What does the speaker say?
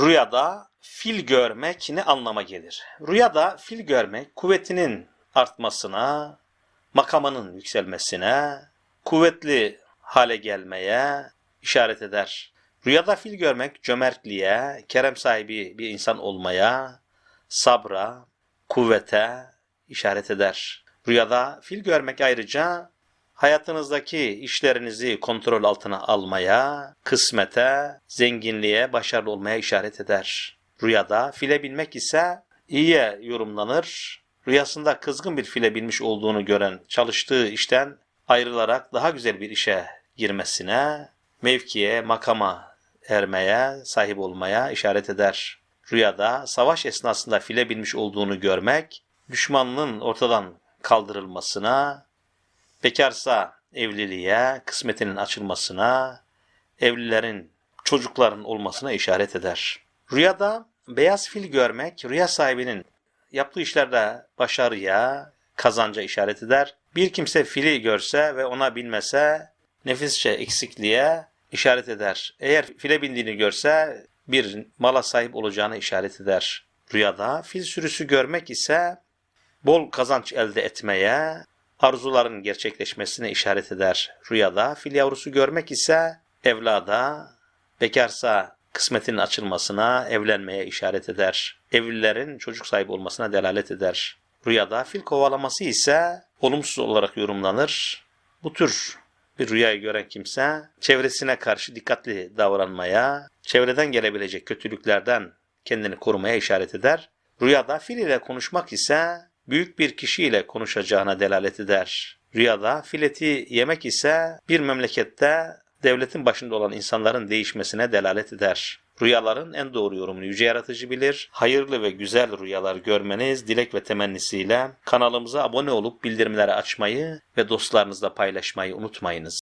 Rüyada fil görmek ne anlama gelir? Rüyada fil görmek kuvvetinin artmasına, makamının yükselmesine, kuvvetli hale gelmeye işaret eder. Rüyada fil görmek cömertliğe, kerem sahibi bir insan olmaya, sabra, kuvvete işaret eder. Rüyada fil görmek ayrıca hayatınızdaki işlerinizi kontrol altına almaya, kısmete, zenginliğe, başarılı olmaya işaret eder. Rüyada file binmek ise iyiye yorumlanır. Rüyasında kızgın bir file binmiş olduğunu gören çalıştığı işten ayrılarak daha güzel bir işe girmesine, mevkiye, makama ermeye, sahip olmaya işaret eder. Rüyada savaş esnasında file binmiş olduğunu görmek, düşmanlığın ortadan kaldırılmasına, bekarsa evliliğe, kısmetinin açılmasına, evlilerin çocukların olmasına işaret eder. Rüyada beyaz fil görmek, rüya sahibinin yaptığı işlerde başarıya, kazanca işaret eder. Bir kimse fili görse ve ona binmese nefisçe eksikliğe işaret eder. Eğer file bindiğini görse bir mala sahip olacağını işaret eder. Rüyada fil sürüsü görmek ise bol kazanç elde etmeye, arzuların gerçekleşmesine işaret eder. Rüyada fil yavrusu görmek ise evlada, bekarsa kısmetinin açılmasına, evlenmeye işaret eder. Evlilerin çocuk sahibi olmasına delalet eder. Rüyada fil kovalaması ise olumsuz olarak yorumlanır. Bu tür bir rüyayı gören kimse çevresine karşı dikkatli davranmaya, çevreden gelebilecek kötülüklerden kendini korumaya işaret eder. Rüyada fil ile konuşmak ise büyük bir kişiyle konuşacağına delalet eder. Rüyada fil eti yemek ise bir memlekette devletin başında olan insanların değişmesine delalet eder. Rüyaların en doğru yorumunu yüce yaratıcı bilir. Hayırlı ve güzel rüyalar görmeniz dilek ve temennisiyle kanalımıza abone olup bildirimleri açmayı ve dostlarınızla paylaşmayı unutmayınız.